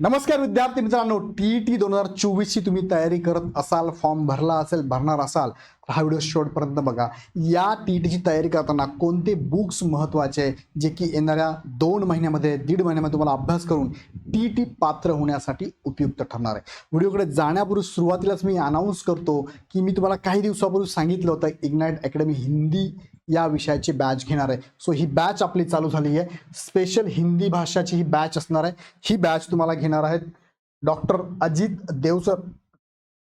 नमस्कार विद्यार्थी मित्रांनो टी टी दोन हजार चोवीसची तुम्ही तयारी करत असाल फॉर्म भरला असेल भरणार असाल तर हा व्हिडिओ शेवटपर्यंत बघा. या टी टीची तयारी करताना कोणते बुक्स महत्त्वाचे आहे, जे की येणाऱ्या दोन महिन्यामध्ये दीड महिन्यामध्ये तुम्हाला अभ्यास करून टी टी पात्र होण्यासाठी उपयुक्त ठरणार आहे. व्हिडिओकडे जाण्यापूर्वी सुरुवातीलाच मी अनाऊन्स करतो की मी तुम्हाला काही दिवसापूर्वी सांगितलं होतं इग्नाईट अकॅडमी हिंदी या विषयाची बॅच घेणार आहे. सो ही बॅच आपली चालू झाली आहे स्पेशल हिंदी भाषाची ही बॅच असणार आहे. ही बॅच तुम्हाला घेणार आहेत doctor Ajit Devsar.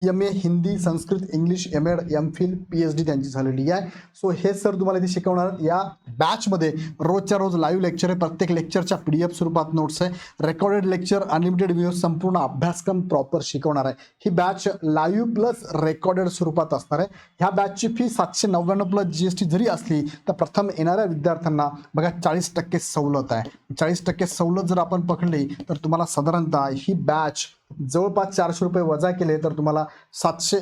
M A Hindi Sanskrit English M Ed M Phil P H D त्यांची झालेली आहे. सो हे सर तुम्हाला इथे शिकवणार या बॅचमध्ये रोजच्या रोज लाईव्ह लेक्चर आहे. प्रत्येक लेक्चरच्या पी डी एफ स्वरूपात नोट्स आहे. रेकॉर्डेड लेक्चर अनलिमिटेड व्ह्यू संपूर्ण अभ्यासक्रम प्रॉपर शिकवणार आहे. ही बॅच लाईव्ह प्लस रेकॉर्डेड स्वरूपात असणार आहे. ह्या बॅचची फी सातशे नव्याण्णव प्लस जी एस टी जरी असली तर प्रथम येणाऱ्या विद्यार्थ्यांना बघा चाळीस टक्के सवलत आहे. चाळीस टक्के सवलत जर आपण पकडली तर तुम्हाला साधारणतः ही बॅच जवळपास चारशे रुपये वजा केले तर तुम्हाला सातशे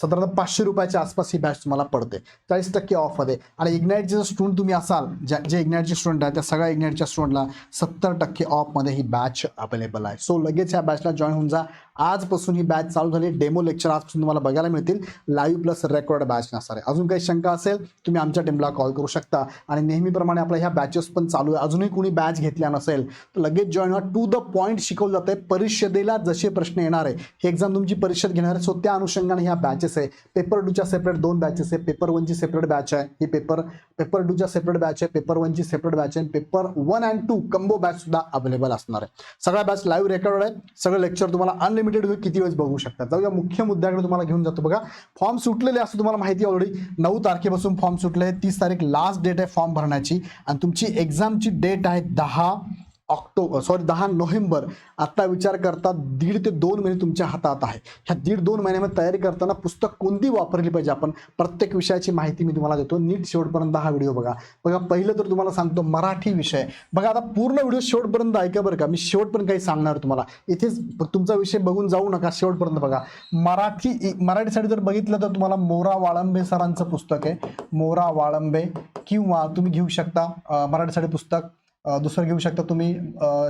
साधारणतः पाचशे रुपयाच्या आसपास ही बॅच तुम्हाला पडते. चाळीस टक्के ऑफमध्ये आणि इग्नाईटचे जर स्टुडंट तुम्ही असाल ज्या जे इग्नाईटचे स्टुडंट आहे त्या सगळ्या इग्नाईटच्या स्टुडंटला सत्तर टक्के ऑफमध्ये ही बॅच अवेलेबल आहे. सो लगेच ह्या बॅचला जॉईन होऊन जा. आजपासून ही बॅच चालू झाली. डेमो लेक्चर आजपासून तुम्हाला बघायला मिळतील. लाईव्ह प्लस रेकॉर्ड बॅच नसणार. आहे अजून काही शंका असेल तुम्ही आमच्या टीमला कॉल करू शकता. आणि नेहमीप्रमाणे आपल्या ह्या बॅचेस पण चालू आहे. अजूनही कोणी बॅच घेतल्या नसेल तर लगेच जॉईन व्हा. टू द पॉईंट शिकवलं जातं आहे परिषदेला जसे प्रश्न येणार आहे ही एक्झाम तुमची परिषद घेणार आहे. सो त्या अनुषंगाने ह्या बॅचेस आहे. पेपर टूच्या सेपरेट दोन बॅचेस आहे. पेपर वनची सेपरेट बॅच आहे. ही पेपर पेपर टूच्या सेपरेट बॅच आहे. पेपर वनची सेपरेट बॅच आहे. Paper one and two combo batch सुद्धा अवेलेबल असणार आहे. सगळ्या बॅच लाईव्ह रेकॉर्ड आहे. सगळं लेक्चर तुम्हाला अनलिमिटेड किती वेळेस बघू शकता. जाऊया मुख्य मुद्द्याकडे तुम्हाला घेऊन जातो बघा. फॉर्म सुटलेले असं तुम्हाला माहिती ऑलरेडी नऊ तारखेपासून फॉर्म सुटले आहे तीस तारीख लास्ट डेट आहे फॉर्म भरण्याची. आणि तुमची एक्झामची डेट आहे दहा ऑक्टोबर सॉरी दहा नोव्हेंबर आत्ता विचार करता दीड ते दोन महिने तुमच्या हातात आहे. ह्या दीड दोन महिन्यामध्ये तयारी करताना पुस्तक कोणती वापरली पाहिजे आपण? प्रत्येक विषयाची माहिती मी तुम्हाला देतो. नीट शेवटपर्यंत हा व्हिडिओ बघा. बघा पहिलं तर तुम्हाला सांगतो मराठी विषय. बघा आता पूर्ण व्हिडिओ शेवटपर्यंत ऐका बरं का. मी शेवटपर्यंत काही सांगणार तुम्हाला. इथेच तुमचा विषय बघून जाऊ नका शेवटपर्यंत बघा. मराठी मराठीसाठी जर बघितलं तर तुम्हाला मोरा वाळंबे सरांचं पुस्तक आहे. मोरा वाळंबे किंवा तुम्ही घेऊ शकता मराठीसाठी पुस्तक. दुसरं घेऊ शकता तुम्ही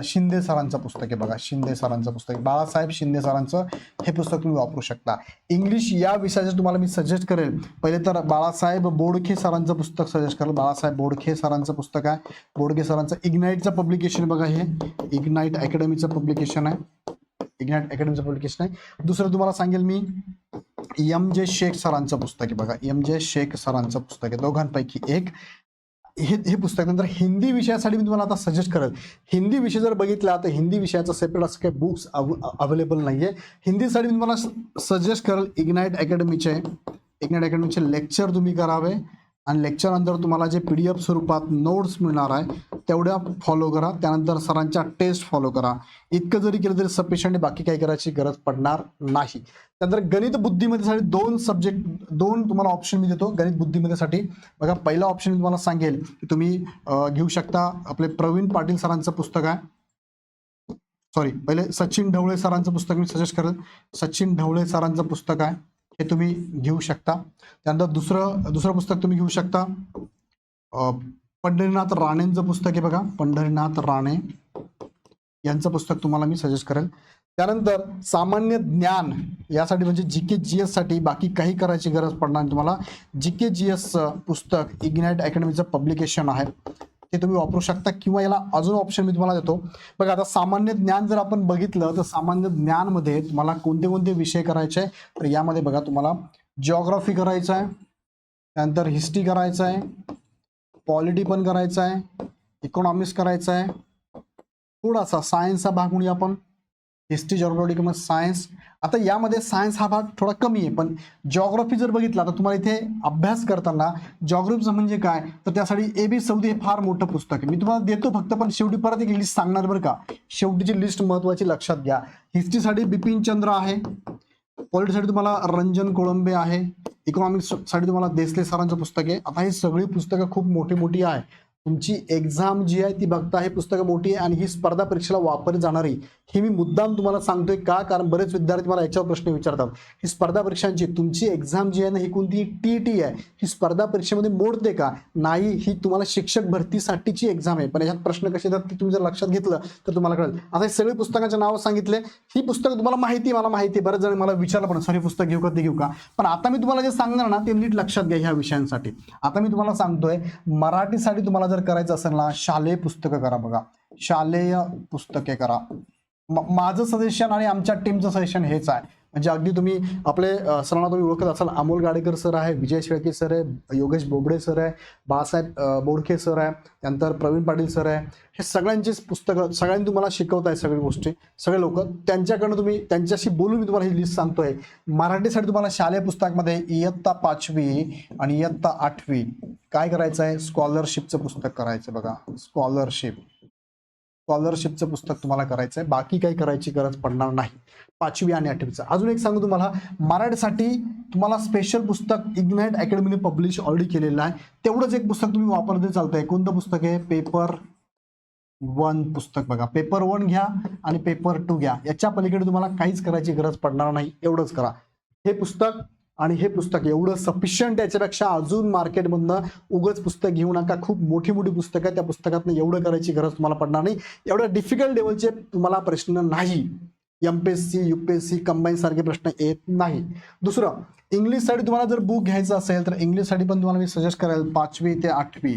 शिंदे सरांचं पुस्तक आहे बघा शिंदे सरांचं पुस्तक बाळासाहेब शिंदे सरांचं हे पुस्तक तुम्ही वापरू शकता. इंग्लिश या विषयाचं तुम्हाला मी सजेस्ट करेल. पहिले तर बाळासाहेब बोडखे सरांचं पुस्तक सजेस्ट करेल बाळासाहेब बोडखे सरांचं पुस्तक आहे. बोडखे सरांचं इग्नाईटचं पब्लिकेशन बघा हे. इग्नाईट अकॅडमीचं पब्लिकेशन आहे. इग्नाईट अकॅडमीचं पब्लिकेशन आहे. दुसरं तुम्हाला सांगेल मी एम जे शेख सरांचं पुस्तक आहे बघा. एम जे शेख सरांचं पुस्तक आहे. दोघांपैकी एक. हे हे पुस्तक नंतर हिंदी विषयासाठी मी तुम्हाला आता सजेस्ट करेल. हिंदी विषय जर बघितला तर हिंदी विषयाचं सेपरेट असं काही बुक्स अवेलेबल नाही आहे हिंदीसाठी मी तुम्हाला सजेस्ट करेल इग्नाईट अकॅडमीचे इग्नाईट अकॅडमीचे लेक्चर तुम्ही करावे. आणि लेक्चरनंतर तुम्हाला जे पी डी एफ स्वरूपात नोट्स मिळणार आहे तेवढ्या फॉलो करा. त्यानंतर सरांच्या टेस्ट फॉलो करा. इतकं जरी केलं तरी सफिशियंट बाकी काही करायची गरज पडणार नाही. त्यानंतर गणित बुद्धिमत्तेसाठी दोन सब्जेक्ट दोन तुम्हाला ऑप्शन मी देतो. गणित बुद्धिमत्तेसाठी. बघा पहिला ऑप्शन मी तुम्हाला सांगेल की तुम्ही घेऊ शकता आपले प्रवीण पाटील सरांचं पुस्तक आहे. सॉरी पहिले सचिन ढवळे सरांचं पुस्तक मी सजेस्ट करेन सचिन ढवळे सरांचं पुस्तक आहे. हे तुम्ही घेऊ शकता. त्यानंतर दुसरं दुसरं पुस्तक तुम्ही घेऊ शकता. पंढरीनाथ राणेंचं पुस्तक आहे बघा. पंढरीनाथ राणे यांचं पुस्तक तुम्हाला मी सजेस्ट करेल. त्यानंतर सामान्य ज्ञान यासाठी म्हणजे जी के जी एससाठी बाकी काही करायची गरज पडणार तुम्हाला. जी के जी एसचं पुस्तक इग्नाइट अकॅडमीचं पब्लिकेशन आहे. ते तुम्ही वापरू शकता किंवा याला अजून ऑप्शन मी तुम्हाला देतो. बघा आता सामान्य ज्ञान जर आपण बघितलं तर सामान्य ज्ञानमध्ये तुम्हाला कोणते कोणते विषय करायचे आहे तर यामध्ये बघा तुम्हाला जिओग्राफी करायचं आहे त्यानंतर हिस्ट्री करायचं आहे पॉलिटी पण करायचं आहे इकॉनॉमिक्स करायचं आहे. थोडासा सायन्सचा भाग म्हणूया आपण. हिस्ट्री जॉग्रॉफी किंवा सायन्स आता यामध्ये सायन्स हा भाग थोडा कमी आहे पण जॉग्रॉफी जर बघितला तर तुम्हाला इथे अभ्यास करताना जॉग्रफीचं म्हणजे काय? तर त्यासाठी ए बी सौदी हे फार मोठं पुस्तक आहे. मी तुम्हाला देतो फक्त पण शेवटी परत एक लिस्ट सांगणार बरं का? शेवटीची लिस्ट महत्त्वाची लक्षात घ्या. हिस्ट्रीसाठी बिपिन चंद्र आहे. पॉलिटीसाठी तुम्हाला रंजन कोळंबे आहे. इकॉनॉमिक्ससाठी तुम्हाला देसले सरांचं पुस्तक आहे. आता ही सगळी पुस्तकं खूप मोठी मोठी आहे. तुमची एक्झाम जी आहे ती बघता हे पुस्तकं मोठी आहे आणि ही स्पर्धा परीक्षेला वापरली जाणारी हे मी मुद्दाम तुम्हाला सांगतोय का? कारण बरेच विद्यार्थी मला याच्यावर प्रश्न विचारतात. ही स्पर्धा परीक्षांची तुमची एक्झाम जी आहे ना ही कोणती टी टी आहे ही स्पर्धा परीक्षेमध्ये मोडते का? नाही ही तुम्हाला शिक्षक भरतीसाठीची एक्झाम आहे. पण याच्यात प्रश्न कसे येतात ते तुम्ही जर लक्षात घेतलं तर तुम्हाला कळेल. आता हे सगळे पुस्तकांचे नावं सांगितले. ही पुस्तकं तुम्हाला माहिती आहे, मला माहिती आहे. बरेच जण मला विचारलं पण सॉरी पुस्तक घेऊ का ते घेऊ का? पण आता मी तुम्हाला जे सांगणार ना ते नीट लक्षात घ्या ह्या विषयांसाठी. आता मी तुम्हाला सांगतोय मराठीसाठी तुम्हाला जर करायचं असेल ना शालेय पुस्तकं करा बघा. शालेय पुस्तके करा. माझं सजेशन आणि आमच्या टीमचं सजेशन हेच आहे. म्हणजे अगदी तुम्ही आपले सरांना तुम्ही ओळखत असाल. अमोल गाडेकर सर आहे विजय शेळके सर आहे योगेश बोबडे सर आहे बाळासाहेब बोडखे सर आहे त्यानंतर प्रवीण पाटील सर आहे. हे सगळ्यांचीच पुस्तकं सगळ्यांनी तुम्हाला शिकवत आहे सगळ्या गोष्टी सगळे लोक. त्यांच्याकडनं तुम्ही त्यांच्याशी बोलून मी तुम्हाला ही लिस्ट सांगतोय. मराठीसाठी तुम्हाला शालेय पुस्तकामध्ये इयत्ता पाचवी आणि इयत्ता आठवी काय करायचं आहे स्कॉलरशिपचं पुस्तक करायचं बघा. स्कॉलरशिप स्कॉलरशिपचं पुस्तक तुम्हाला करायचं आहे बाकी काही करायची गरज पडणार नाही. पाचवी आणि आठवीचं. अजून एक सांगू तुम्हाला मराठीसाठी तुम्हाला स्पेशल पुस्तक इग्नाइट अकॅडमीने पब्लिश ऑलरेडी केलेलं आहे. तेवढंच एक पुस्तक तुम्ही वापरते आहे कोणतं पुस्तक आहे? पेपर वन पुस्तक बघा. पेपर वन घ्या आणि पेपर टू घ्या. याच्या पलीकडे तुम्हाला काहीच करायची गरज पडणार नाही. एवढंच करा. हे पुस्तक आणि हे पुस्तक एवढं सफिशियंट याच्यापेक्षा अजून मार्केटमधनं उगच पुस्तक घेऊ नका. खूप मोठी मोठी पुस्तकं आहे त्या पुस्तकातनं एवढं करायची गरज तुम्हाला पडणार नाही. एवढ्या डिफिकल्ट लेवलचे तुम्हाला प्रश्न नाही. M P S C U P S C combine सारखे प्रश्न येत नाही. दुसरं इंग्लिशसाठी तुम्हाला जर बुक घ्यायचं असेल तर इंग्लिशसाठी पण तुम्हाला मी सजेस्ट करेल पाचवी ते आठवी.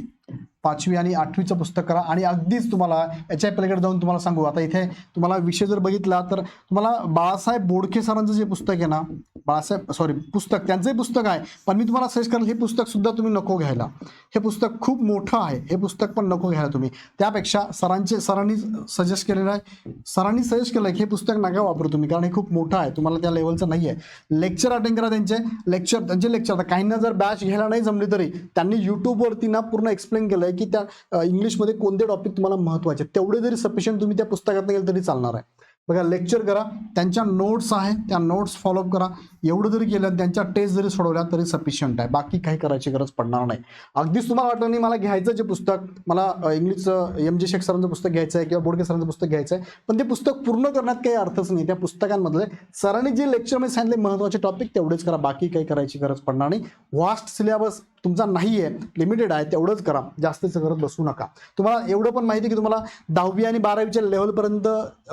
पाचवी आणि आठवीचं पुस्तक करा आणि अगदीच तुम्हाला याच्या पलीकडे जाऊन तुम्हाला सांगू. आता इथे तुम्हाला विषय जर बघितला तर तुम्हाला बाळासाहेब बोडखे सरांचं जे पुस्तक आहे ना बाळासाहेब सॉरी पुस्तक. त्यांचंही पुस्तक आहे. पण मी तुम्हाला सजेस्ट करेल हे पुस्तक सुद्धा तुम्ही नको घ्यायला. हे पुस्तक खूप मोठं आहे. हे पुस्तक पण नको घ्यायला तुम्ही. त्यापेक्षा सरांचे सरांनी सजेस्ट केलेलं आहे. सरांनी सजेस्ट केलं आहे की हे पुस्तक नका वापरू तुम्ही कारण हे खूप मोठं आहे. तुम्हाला त्या लेवलचं नाही आहे लेक्चर अटेंड करा त्यांचे. लेक्चर त्यांचे लेक्चर आता काहींना जर बॅच घ्यायला नाही जमली तरी त्यांनी यूट्यूबवरती ना पूर्ण एक्सप्लेन केलं आहे की त्या इंग्लिशमध्ये कोणते टॉपिक तुम्हाला महत्त्वाचे आहेत. तेवढे जरी सफिशियंट तुम्ही त्या पुस्तकात गेलं तरी चालणार आहे. बघा लेक्चर करा त्यांच्या नोट्स आहे त्या नोट्स फॉलोअप करा. एवढं जरी केलं त्यांच्या टेस्ट जरी सोडवल्या तरी सफिशियंट आहे. बाकी काही करायची गरज पडणार नाही. अगदीच तुम्हाला वाटलं नाही मला घ्यायचं जे पुस्तक मला इंग्लिशचं एम जे शेख सरांचं पुस्तक घ्यायचं आहे किंवा बोडके सरांचं पुस्तक घ्यायचं आहे पण ते पुस्तक पूर्ण करण्यात काही अर्थच नाही. त्या पुस्तकांमधले सरांनी जे लेक्चरमध्ये सांगितले महत्त्वाचे टॉपिक तेवढेच करा. बाकी काही करायची गरज पडणार नाही. वास्ट सिलेबस तुमचा नाही आहे लिमिटेड आहे तेवढंच करा. जास्तीचं करत बसू नका. तुम्हाला एवढं पण माहिती आहे की तुम्हाला दहावी आणि बारावीच्या लेवलपर्यंत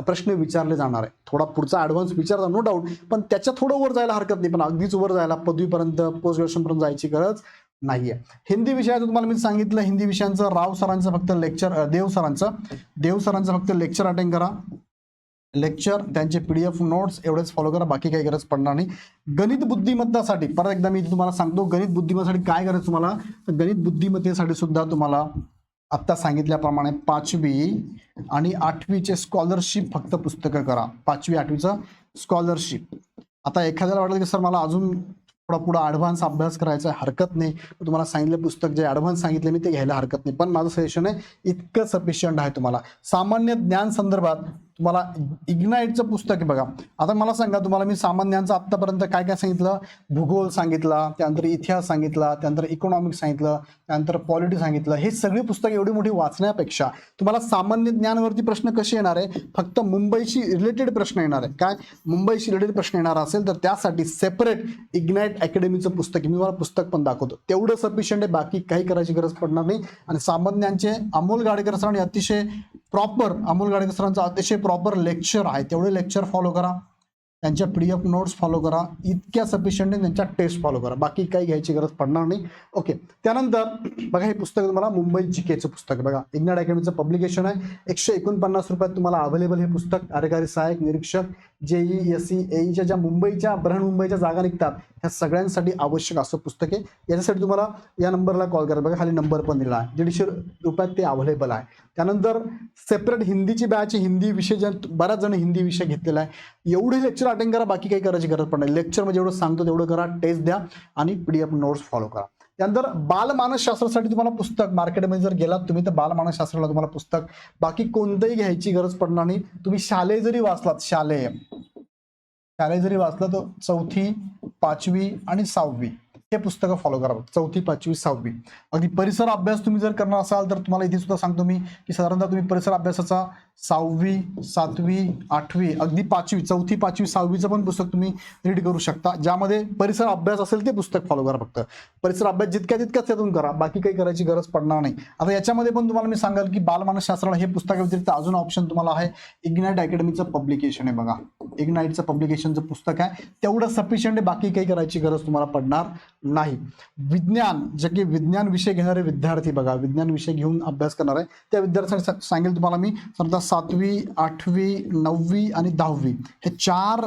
प्रश्न विचारले जाणार आहे. थोडा पुढचा ॲडव्हान्स विचारता नो डाऊट पण त्याच्या थोडं वर जायला हरकत नाही. पण अगदीच वर जायला पदवीपर्यंत पोस्ट ग्रॅज्युएशनपर्यंत जायची गरज नाहीये. हिंदी विषयाचं तुम्हाला मी सांगितलं. हिंदी विषयांचं राव सरांचं फक्त लेक्चर देव सरांचं. देव सरांचं फक्त लेक्चर अटेंड करा. लेक्चर त्यांचे पी डी एफ नोट्स एवढेच फॉलो करा बाकी काही गरज पडणार नाही. गणित बुद्धिमत्तासाठी परत एकदा मी तुम्हाला सांगतो गणित बुद्धिमत्तासाठी काय करायचं तुम्हाला? तर गणित बुद्धिमत्तेसाठी सुद्धा तुम्हाला आत्ता सांगितल्याप्रमाणे पाचवी आणि आठवीचे स्कॉलरशिप फक्त पुस्तकं करा. पाचवी आठवीचं स्कॉलरशिप आता एखाद्याला वाटलं की सर मला अजून थोडा पुढं ॲडव्हान्स अभ्यास करायचा आहे हरकत नाही. तुम्हाला सांगितलं पुस्तक जे ॲडव्हान्स सांगितले मी ते घ्यायला हरकत नाही. पण माझं सजेशन आहे इतकं सफिशियंट आहे तुम्हाला. सामान्य ज्ञान संदर्भात तुम्हाला इग्नाईटचं पुस्तक आहे बघा. आता मला सांगा तुम्हाला मी सामान्यांचं आत्तापर्यंत काय काय सांगितलं? भूगोल सांगितला त्यानंतर इतिहास सांगितला त्यानंतर इकॉनॉमिक्स सांगितलं त्यानंतर पॉलिटी सांगितलं. हे सगळी पुस्तकं एवढी मोठी वाचण्यापेक्षा तुम्हाला सामान्य ज्ञानावरती प्रश्न कसे येणार आहे? फक्त मुंबईशी रिलेटेड प्रश्न येणार आहे काय? मुंबईशी रिलेटेड प्रश्न येणार असेल तर त्यासाठी सेपरेट इग्नाईट अकॅडमीचं पुस्तक मी तुम्हाला पुस्तक पण दाखवतो. तेवढं सफिशियंट आहे बाकी काही करायची गरज पडणार नाही. आणि सामान्यांचे अमोल गाडेकर सरांनी अतिशय प्रॉपर अमोल गाडेकर सरांचं अतिशय प्रॉपर लेक्चर आहे. तेवढे लेक्चर फॉलो करा. त्यांच्या P D F notes follow करा. इतक्या सफिशियंट त्यांच्या टेस्ट फॉलो करा. बाकी काही घ्यायची गरज पडणार नाही. ओके त्यानंतर बघा हे पुस्तक तुम्हाला मुंबई जी केचं पुस्तक आहे. बघा इग्नाड अकॅडमीचं पब्लिकेशन आहे. एकशे एकोणपन्नास रुपयात तुम्हाला अवेलेबल हे पुस्तक. कार्यकारी सहाय्यक निरीक्षक जेई एस सी एईच्या ज्या मुंबईच्या बृहन्मुंबईच्या जागा निघतात ह्या सगळ्यांसाठी आवश्यक असं पुस्तक आहे. याच्यासाठी तुम्हाला या नंबरला कॉल करा. बघा खाली नंबर पण दिला आहे. दीडशे रुपयात ते अवेलेबल आहे. त्यानंतर सेपरेट हिंदीची बॅच हिंदी विषय ज्या बऱ्याच जण हिंदी विषय घेतलेला आहे. एवढे लेक्चर अटेंड करा बाकी काही करायची गरज पडणार लेक्चर म्हणजे एवढं सांगतो तेवढं करा टेस्ट द्या आणि P D F notes follow करा. त्यानंतर बालमानसशास्त्रासाठी तुम्हाला पुस्तक मार्केटमध्ये जर गेलात तुम्ही तर बालमानसशास्त्राला तुम्हाला पुस्तक. बाकी कोणतंही घ्यायची गरज पडणार नाही. तुम्ही शालेय जरी वाचलात शालेय. शालेय जरी वाचलं तर चौथी पाचवी आणि सहावी. हे पुस्तकं फॉलो करा. चौथी पाचवी सहावी. अगदी परिसर अभ्यास तुम्ही जर करणार असाल तर तुम्हाला इथे सुद्धा सांगतो मी की साधारणतः तुम्ही परिसर अभ्यासाचा सहावी सातवी आठवी अगदी पाचवी चौथी पाचवी सहावीचं पण पुस्तक तुम्ही रीड करू शकता. ज्यामध्ये परिसर अभ्यास असेल ते पुस्तक फॉलो करा फक्त. परिसर अभ्यास जितक्या तितक्याच त्यातून करा बाकी काही करायची गरज पडणार नाही. आता याच्यामध्ये पण तुम्हाला मी सांगाल की बालमानसशास्त्राला हे पुस्तकाव्यतिरिक्त अजून ऑप्शन तुम्हाला आहे. इग्नाइट अकॅडमीचं पब्लिकेशन आहे बघा. इग्नाइटचं पब्लिकेशनचं पुस्तक आहे तेवढं सफिशियंट आहे बाकी काही करायची गरज तुम्हाला पडणार नाही. विज्ञान जे की विज्ञान विषय घेणारे विद्यार्थी बघा विज्ञान विषय घेऊन अभ्यास करणार आहे त्या विद्यार्थ्यांसाठी सांगेल तुम्हाला मी समजा सातवी आठवी नववी आणि दहावी हे चार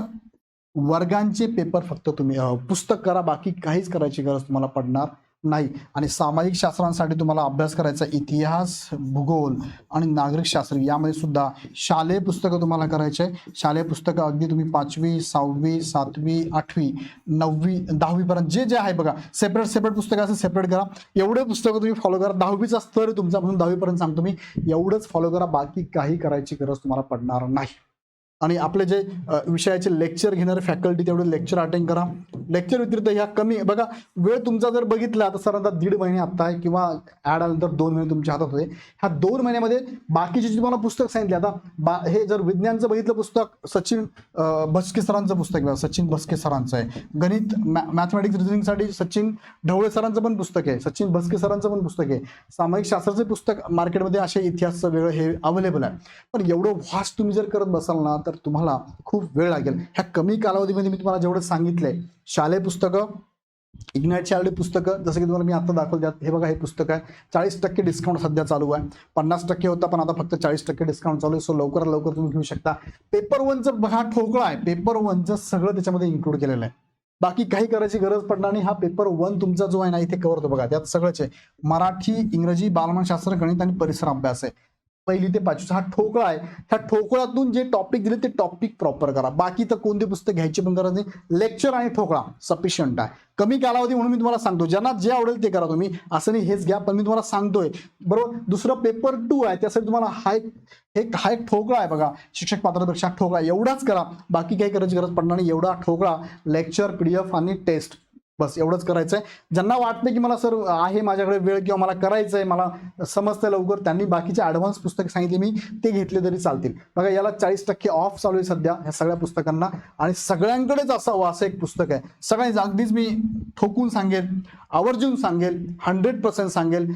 वर्गांचे पेपर फक्त तुम्ही पुस्तक करा बाकी काहीच करायची गरज तुम्हाला पडणार नाही. आणि सामाजिक शास्त्रांसाठी तुम्हाला अभ्यास करायचा इतिहास भूगोल आणि नागरिक शास्त्र यामध्ये सुद्धा शालेय पुस्तकं तुम्हाला करायचे. आहे. शालेय पुस्तकं अगदी तुम्ही पाचवी सहावी सातवी आठवी नववी दहावीपर्यंत जे जे आहे बघा सेपरेट सेपरेट पुस्तकं असं सेपरेट करा. एवढे पुस्तकं तुम्ही फॉलो करा. दहावीचा स्तर तुमचा म्हणून दहावीपर्यंत सांगतो मी. एवढंच फॉलो करा. बाकी काही करायची गरज तुम्हाला पडणार नाही. आणि आपले जे विषयाचे लेक्चर घेणारे फॅकल्टी तेवढे लेक्चर अटेंड करा. लेक्चर व्यतिरिक्त ह्या कमी बघा वेळ तुमचा जर बघितला तर साधारणतः दीड महिने आत्ता आहे किंवा ॲड आल्यानंतर दोन महिने तुमच्या हातात होते. ह्या दोन महिन्यामध्ये बाकीचे जे तुम्हाला पुस्तक सांगितले आता बा हे जर विज्ञानचं बघितलं पुस्तक सचिन भस्के सरांचं पुस्तक बघा, सचिन भस्के सरांचं आहे. गणित मॅ मॅथमॅटिक्स रिझनिंगसाठी सचिन ढवळे सरांचं पण पुस्तक आहे. सचिन भस्के सरांचं पण पुस्तक आहे. सामाजिक शास्त्राचे पुस्तक मार्केटमध्ये असे इतिहासचं वेगळं हे अवेलेबल आहे. पण एवढं व्हास्ट तुम्ही जर करत बसाल ना तर तुम्हाला खूप वेळ लागेल. ह्या कमी कालावधीमध्ये मी तुम्हाला जेवढं सांगितलंय शालेय पुस्तकं इग्नाइटची आलेली पुस्तकं जसं की तुम्हाला मी आता दाखवलं त्यात हे बघा हे पुस्तक आहे. चाळीस टक्के डिस्काउंट सध्या चालू आहे. पन्नास टक्के होता पण आता फक्त चाळीस टक्के डिस्काउंट चालू आहे. सो लवकरात लवकर तुम्ही घेऊ शकता. पेपर वनचं बघा ठोकळा आहे. पेपर वनचं सगळं त्याच्यामध्ये इन्क्लूड केलेलं आहे. बाकी काही करायची गरज पडणार नाही. हा पेपर वन तुमचा जो आहे ना इथे कवर होतो बघा. त्यात सगळंच आहे. मराठी इंग्रजी बालमानशास्त्र गणित आणि परिसर अभ्यास आहे. पहिली ते पाचवीचा हा ठोकळा आहे. ह्या ठोकळ्यातून जे टॉपिक दिले ते टॉपिक प्रॉपर करा. बाकी तर कोणते पुस्तक घ्यायची पण गरज नाही. लेक्चर आणि ठोकळा सफिशियंट आहे. कमी कालावधी म्हणून मी तुम्हाला सांगतो. ज्यांना जे आवडेल ते करा तुम्ही. असं नाही हेच घ्या. पण मी तुम्हाला सांगतोय बरोबर? दुसरं पेपर टू आहे. त्यासाठी तुम्हाला हा एक एक हा एक ठोकळा आहे बघा. शिक्षक पात्रपेक्षा ठोकळा एवढाच करा. बाकी काही करायची गरज पडणार नाही. एवढा ठोकळा लेक्चर पीडीएफ आणि टेस्ट बस एवढंच करायचं आहे ज्यांना वाटतं की मला सर आहे माझ्याकडे वेळ किंवा मला करायचं आहे मला समजतं लवकर त्यांनी बाकीचे ॲडव्हान्स पुस्तक सांगितले मी ते घेतले तरी चालतील. बघा याला चाळीस टक्के ऑफ चालू आहे सध्या ह्या सगळ्या पुस्तकांना आणि सगळ्यांकडेच असावं असं एक पुस्तक आहे. सगळ्यांनी अगदीच मी ठोकून सांगेल आवर्जून सांगेल हंड्रेड पर्सेंट सांगेल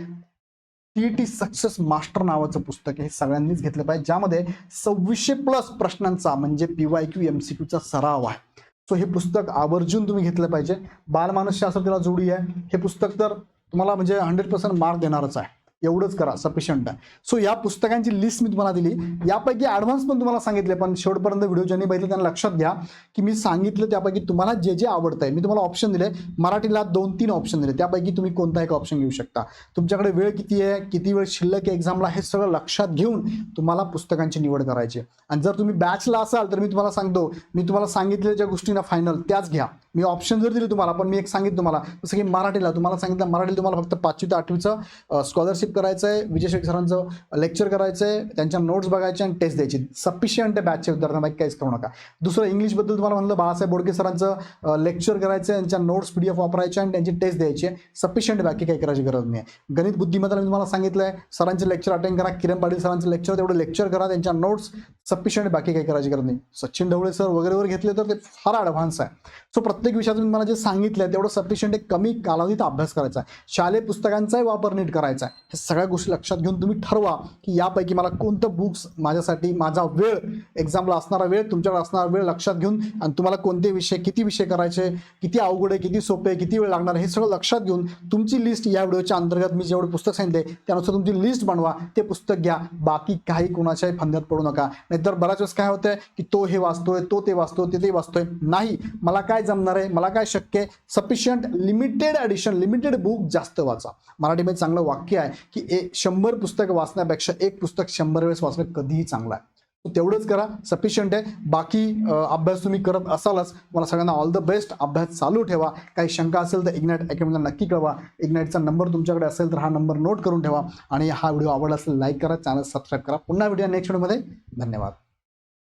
टी टी सक्सेस मास्टर नावाचं पुस्तक आहे. हे सगळ्यांनीच घेतलं पाहिजे. ज्यामध्ये सव्वीसशे प्लस प्रश्नांचा म्हणजे P Y Q M C क्यूचा सराव आहे. सो हे पुस्तक आवर्जून तुम्ही घेतलं पाहिजे. बालमानसशास्त्र त्याला जोडी आहे. हे पुस्तक तर तुम्हाला म्हणजे हंड्रेड पर्सेंट मार्क देणारच आहे. एवढंच करा सफिशियंट आहे. सो या पुस्तकांची लिस्ट मी तुम्हाला दिली. यापैकी ॲडव्हान्स पण तुम्हाला सांगितले पण शेवटपर्यंत व्हिडिओ ज्यांनी बघितले त्यांना लक्षात घ्या की मी सांगितलं त्यापैकी तुम्हाला जे जे आवडतं आहे मी तुम्हाला ऑप्शन दिले. मराठीला दोन तीन ऑप्शन दिले. त्यापैकी तुम्ही कोणता एक ऑप्शन घेऊ शकता. तुमच्याकडे वेळ किती आहे किती वेळ शिल्लक एक्झामला हे सगळं लक्षात घेऊन तुम्हाला पुस्तकांची निवड करायची आहे. आणि जर तुम्ही बॅचला असाल तर मी तुम्हाला सांगतो मी तुम्हाला सांगितलेल्या ज्या गोष्टींना फायनल त्याच घ्या. मी ऑप्शन जर दिले तुम्हाला पण मी एक सांगितलं तुम्हाला जसं की मराठीला तुम्हाला सांगितलं मराठीला तुम्हाला फक्त पाचवी ते आठवीचं स्कॉलरशिप करायचं आहे विजय शेख सरांचं लेक्चर करायचं आहे त्यांच्या नोट्स बघायचे आणि टेस्ट द्यायची. सफिशियंट आहे बॅचच्या विद्यार्थ्यांना बाकी काहीच करू नका. दुसरं इंग्लिशबद्दल तुम्हाला म्हणलं बाळासाहेब बोडके सरांचं लेक्चर करायचं आहे त्यांच्या नोट्स पी डी एफ वापरायचे आणि त्यांची टेस्ट द्यायची. आहे सफिशियंट बाकी काही करायची गरज नाही. आहे गणित बुद्धिमत्ता मी तुम्हाला सांगितलं आहे सरांचे लेक्चर अटेंड करा किरण पाटील सरांचं लेक्चर तेवढं लेक्चर करा त्यांच्या नोट्स सफिशियंट बाकी काही करायची गरज नाही. सचिन ढवळे सर वगैरेवर घेतले तर ते फार ॲडव्हान्स आहे. सो प्रत्येक विषयाचं मी मला जे सांगितलं आहे तेवढं सफिशियंट एक कमी कालावधीत अभ्यास करायचा आहे. शालेय पुस्तकांचाही वापर नीट करायचा आहे. ह्या सगळ्या गोष्टी लक्षात घेऊन तुम्ही ठरवा की यापैकी मला कोणतं बुक्स माझ्यासाठी माझा वेळ एक्झामला असणारा वेळ तुमच्याकडे असणारा वेळ लक्षात घेऊन आणि तुम्हाला कोणते विषय किती विषय करायचे किती अवघड आहे किती सोपे आहे किती वेळ लागणार हे सगळं लक्षात घेऊन तुमची लिस्ट या व्हिडिओच्या अंतर्गत मी जेवढे पुस्तक सांगितले त्यानुसार तुमची लिस्ट बनवा. ते पुस्तक घ्या. बाकी काही कोणाच्याही फंद्यात पडू नका. नाहीतर बऱ्याच वेळेस काय होतंय की तो हे वाचतोय तो ते वाचतोय ते ते वाचतोय. नाही. मला काय जमणार? आहे. मला काय शक्य आहे? Sufficient limited addition limited book जास्त वाचा. मराठीमध्ये चांगलं वाक्य आहे की ए शंभर पुस्तक वाचण्यापेक्षा एक पुस्तक शंभर वेळेस वाचणं कधीही चांगलं आहे. तेवढंच करा. सफिशियंट आहे. बाकी अभ्यास तुम्ही करत असालच मला सगळ्यांना ऑल द बेस्ट अभ्यास चालू ठेवा. काही शंका असेल तर इग्नाइट अकॅडमीला नक्की कळवा. इग्नाइटचा नंबर तुमच्याकडे असेल तर हा नंबर नोट करून ठेवा. आणि हा व्हिडिओ आवडला असेल लाईक करा. चॅनल सबस्क्राईब करा. पुन्हा व्हिडिओ नेक्स्ट व्हिडिओमध्ये धन्यवाद.